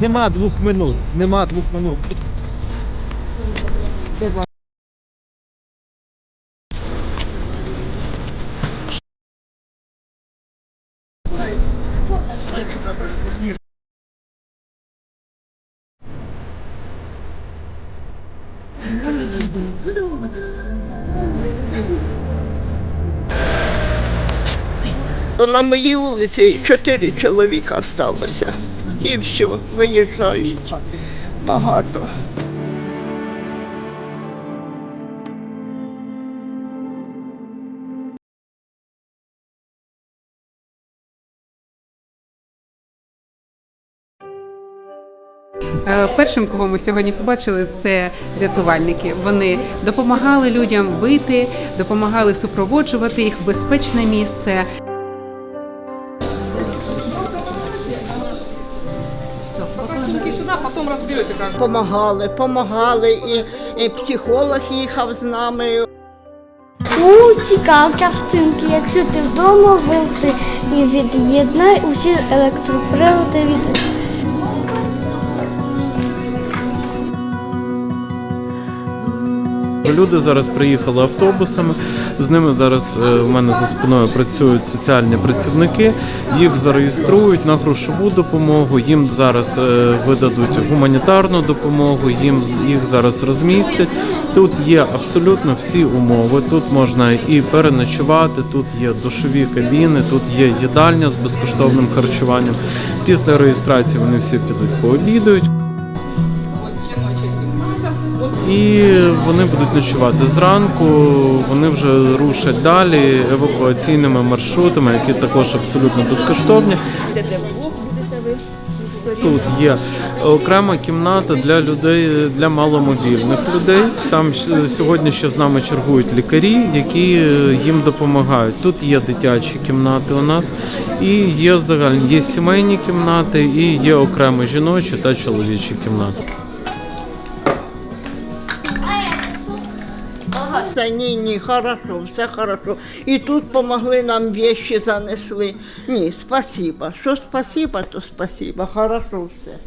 нема двох минут. Нема двох минут. На моїй вулиці чотири чоловіка сталося. І все, виїжджають багато. Е, Першим, кого ми сьогодні побачили, це рятувальники. Вони допомагали людям вийти, допомагали супроводжувати їх в безпечне місце. Помагали, помагали, і, і психолог їхав з нами. У цікаві картинки. Якщо ти вдома вилти і від'єднай усі електроприлади від Люди зараз приїхали автобусами. З ними зараз е, в мене за спиною працюють соціальні працівники. Їх зареєструють на грошову допомогу. Їм зараз е, видадуть гуманітарну допомогу. Їм їх зараз розмістять. Тут є абсолютно всі умови. Тут можна і переночувати. Тут є душові кабіни, тут є їдальня з безкоштовним харчуванням. Після реєстрації вони всі підуть пообідають. І вони будуть ночувати зранку. Вони вже рушать далі евакуаційними маршрутами, які також абсолютно безкоштовні. Тут є окрема кімната для людей, для маломобільних людей. Там сьогодні ще з нами чергують лікарі, які е, їм допомагають. Тут є дитячі кімнати у нас, і є загальні є сімейні кімнати, і є окремо жіночі та чоловічі кімнати. Та ні, ні, хорошо, все хорошо. І тут помогли нам вещи занесли. Ні, спасіба. Що спасіба, то спасіба. Хорошо все.